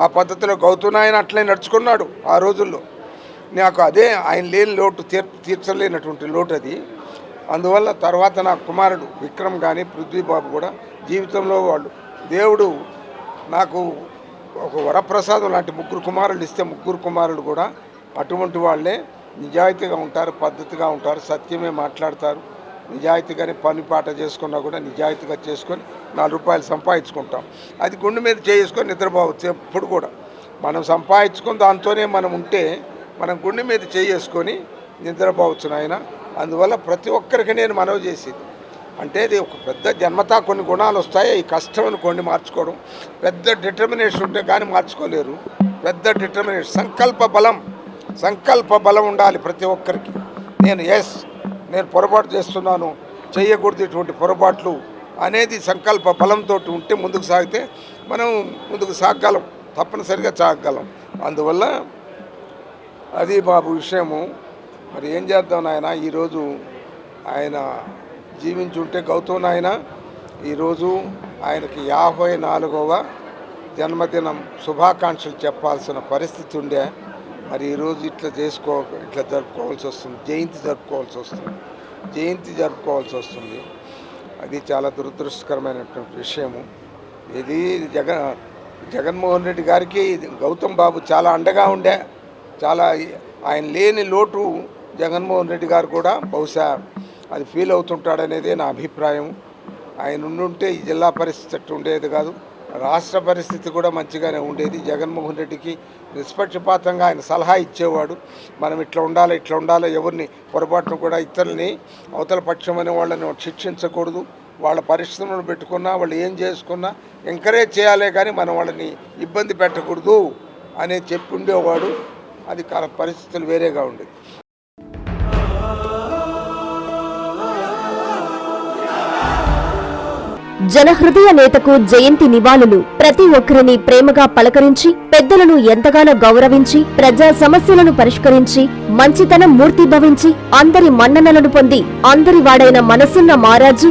ఆ పద్ధతిలో గౌతమ్ అట్లే నడుచుకున్నాడు ఆ రోజుల్లో. నాకు అదే ఆయన లేని లోటు తీర్ తీర్చలేనటువంటి లోటు అది. అందువల్ల తర్వాత నా కుమారుడు విక్రమ్ కానీ పృథ్వీబాబు కూడా జీవితంలో వాళ్ళు దేవుడు నాకు ఒక వరప్రసాదం లాంటి ముగ్గురు కుమారులు ఇస్తే ముగ్గురు కుమారులు కూడా అటువంటి వాళ్ళే నిజాయితీగా ఉంటారు పద్ధతిగా ఉంటారు సత్యమే మాట్లాడతారు. నిజాయితీగానే పని పాట చేసుకున్నా కూడా నిజాయితీగా చేసుకొని నాలుగు రూపాయలు సంపాదించుకుంటాం. అది గుండె మీద చేసుకొని నిద్రపోవచ్చు ఎప్పుడు కూడా. మనం సంపాదించుకొని దాంతోనే మనం ఉంటే మనం గుండె మీద చేసుకొని నిద్రపోవచ్చు నాయన. అందువల్ల ప్రతి ఒక్కరికి నేను మనవి చేసేది. అంటే ఇది ఒక పెద్ద జన్మతా కొన్ని గుణాలు వస్తాయి. ఈ కష్టం కొన్ని మార్చుకోవడం. పెద్ద డిటర్మినేషన్ ఉంటే కానీ మార్చుకోలేరు. పెద్ద డిటర్మినేషన్ సంకల్ప బలం సంకల్ప బలం ఉండాలి ప్రతి ఒక్కరికి. నేను ఎస్ నేను పొరపాటు చేస్తున్నాను చేయకూడదు ఇటువంటి పొరపాట్లు అనేది సంకల్ప బలంతో ఉంటే ముందుకు సాగితే మనం ముందుకు సాగగలం తప్పనిసరిగా సాగగలం. అందువల్ల అది బాబు విషయము. మరి ఏం చేద్దాం నాయన? ఈరోజు ఆయన జీవించుంటే గౌతమ్ నాయన ఈరోజు ఆయనకి యాభై నాలుగవ జన్మదినం శుభాకాంక్షలు చెప్పాల్సిన పరిస్థితి ఉండే మరి ఈరోజు ఇట్లా చేసుకో ఇట్లా జరుపుకోవాల్సి వస్తుంది. జయంతి జరుపుకోవాల్సి వస్తుంది. జయంతి జరుపుకోవాల్సి వస్తుంది. అది చాలా దురదృష్టకరమైనటువంటి విషయము. ఇది జగన్ జగన్మోహన్ రెడ్డి గారికి గౌతమ్ బాబు చాలా అండగా ఉండే చాలా ఆయన లేని లోటు జగన్మోహన్ రెడ్డి గారు కూడా బహుశా అది ఫీల్ అవుతుంటాడనేదే నా అభిప్రాయం ఆయన ఉండుంటే ఈ జిల్లా పరిస్థితి ఉండేది కాదు. రాష్ట్ర పరిస్థితి కూడా మంచిగానే ఉండేది. జగన్మోహన్ రెడ్డికి నిష్పక్షపాతంగా ఆయన సలహా ఇచ్చేవాడు. మనం ఇట్లా ఉండాలి ఇట్లా ఉండాలి ఎవరిని పొరపాటును కూడా ఇతరులని అవతల పక్షం అనే వాళ్ళని శిక్షించకూడదు. వాళ్ళ పరిశ్రమలు పెట్టుకున్నా వాళ్ళు ఏం చేసుకున్నా ఎంకరేజ్ చేయాలే కానీ మనం వాళ్ళని ఇబ్బంది పెట్టకూడదు అనేది చెప్పి ఉండేవాడు. అది పరిస్థితులు వేరేగా ఉండేది. జనహృదయ నేతకు జయంతి నివాళులు. ప్రతి ఒక్కరిని ప్రేమగా పలకరించి పెద్దలను ఎంతగానో గౌరవించి ప్రజా సమస్యలను పరిష్కరించి మంచితనం మూర్తిభవించి అందరి మన్ననలను పొంది అందరి వాడైన మనసున్న మారాజు